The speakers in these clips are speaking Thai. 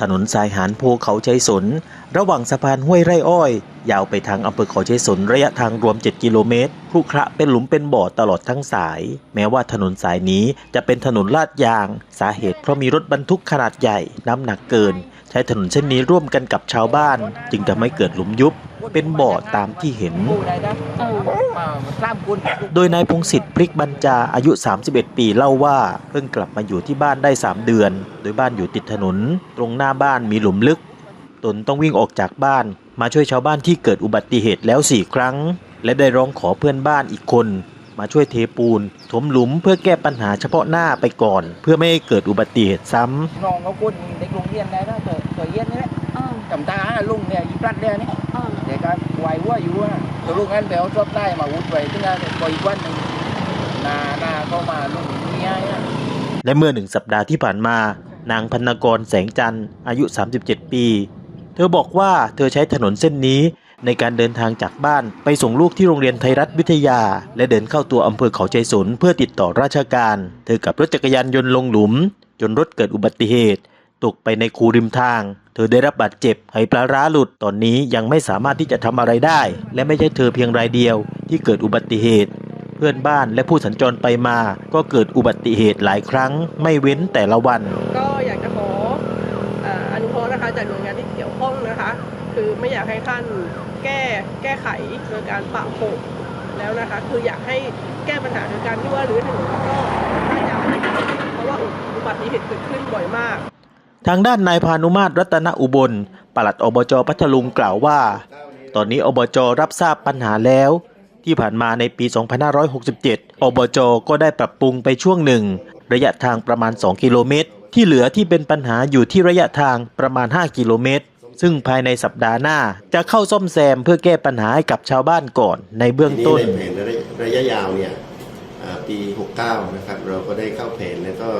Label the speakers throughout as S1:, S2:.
S1: ถนนสายหานโพเขาใจสน ระหว่างสะพานห้วยไร่อ้อย ยาวไปทางอำเภอเขาใจสนระยะทางรวม 7 กิโลเมตรครุขระเป็นหลุมเป็นบ่อตลอดทั้งสาย แม้ว่าถนนสายนี้จะเป็นถนนลาดยาง สาเหตุเพราะมีรถบรรทุกขนาดใหญ่ น้ำหนักเกิน ใช้ถนนเส้นนี้ร่วมกันกับชาวบ้าน จึงทำให้เกิดหลุมยุบ เป็นบ่อตามที่เห็น โดยนายพงศิษฐ์พริกบรรจาอายุ 31 ปีเล่าว่า เพิ่งกลับมาอยู่ที่บ้านได้ 3 เดือน โดยบ้านอยู่ติดถนน ตรงหน้าบ้านมีหลุมลึก ตนต้องวิ่งออกจากบ้าน มาช่วยชาวบ้านที่เกิดอุบัติเหตุแล้ว 4 ครั้ง และได้ร้องขอเพื่อนบ้านอีกคนมาช่วยเทปูน ถมหลุมเพื่อแก้ปัญหาเฉพาะหน้าไปก่อน เพื่อไม่ให้เกิดอุบัติเหตุซ้ำ
S2: น้องเขาคุณเด็กโรงเรียนได้นะเกิดเกิดเย็นนี่แหละ
S3: เออ
S2: จำตาลุงเนี่ยยิบ รัดเนี่ยนี่
S3: เออ
S2: เด็กก็ไหววัวอยู่นะตัวลุงนั้นไปเอาชอบได้มาวุ้นไปที่นั่นปล่อยอีกวันหนึ่งนานาก็มาลุงเมียเนี่ย
S1: และเมื่อหนึ่งสัปดาห์ที่ผ่านมา นางพันกรแสงจันทร์อายุ 37 ปี เธอบอกว่าเธอใช้ถนนเส้นนี้ในการเดินทางจากบ้านไปส่งลูกที่โรงเรียนไทยรัฐวิทยา และเดินเข้าตัวอำเภอเขาใจสนเพื่อติดต่อราชการ เธอกับรถจักรยานยนต์ลงหลุม จนรถเกิดอุบัติเหตุ ตกไปในคูริมทาง เธอได้รับบาดเจ็บไหปลาร้าหลุดตอนนี้ยังไม่สามารถที่จะทำอะไรได้ และไม่ใช่เธอเพียงรายเดียวที่เกิดอุบัติเหตุ เพื่อนบ้านและผู้สัญจรไปมา ก็เกิดอุบัติเหตุหลายครั้ง ไม่เว้นแต่ละวัน
S4: ก็อยากจะขออ่าอนุเคราะห์นะคะจากหน่วยงานที่เกี่ยวข้องนะคะ คือไม่อยากให้ท่านแก้แก้ไขโดยการปะโปะแล้วนะคะ คืออยากให้แก้ปัญหาโดยการที่ว่ารื้อถนนแล้วก็ท่ายางเพราะว่าอุบัติเหตุเกิดขึ้นบ่อยมาก
S1: ทางด้านนายพานุมาตรรัตนอุบล ปลัดอบจพัทลุงกล่าวว่า ตอนนี้อบจรับทราบปัญหาแล้ว ที่ผ่านมาในปี 2567 อบจก็ได้ปรับปรุงไปช่วงหนึ่ง ระยะทางประมาณ 2 กิโลเมตร ที่เหลือที่เป็นปัญหาอยู่ที่ระยะทางประมาณ 5 กิโลเมตร ซึ่งภายในสัปดาห์หน้าจะเข้าซ่อมแซมเพื่อแก้ปัญหาให้กับชาวบ้านก่อนในเบื้องต้น
S5: ในแผนระยะระยะยาวเนี่ยปี 69 นะครับ เราก็ได้เข้าแผนแล้วก็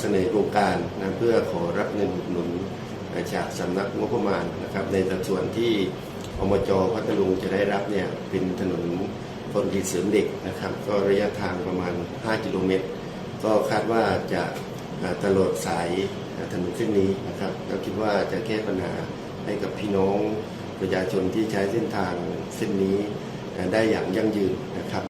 S5: เสนอโครงการนะเพื่อขอรับเงินอุดหนุนจากสำนักงบประมาณนะครับในสัดส่วนที่อมจพัทลุงจะได้รับเนี่ยเป็นถนนคนกรีเสริมเด็กนะครับ ก็ระยะทางประมาณ 5 กิโลเมตร ก็คาดว่าจะตลอดสายถนนเส้นนี้นะครับก็คิดว่าจะแก้ปัญหาให้กับพี่น้องประชาชนที่ใช้เส้นทางเส้นนี้ได้อย่างยั่งยืนนะครับ